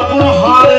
अपनो हार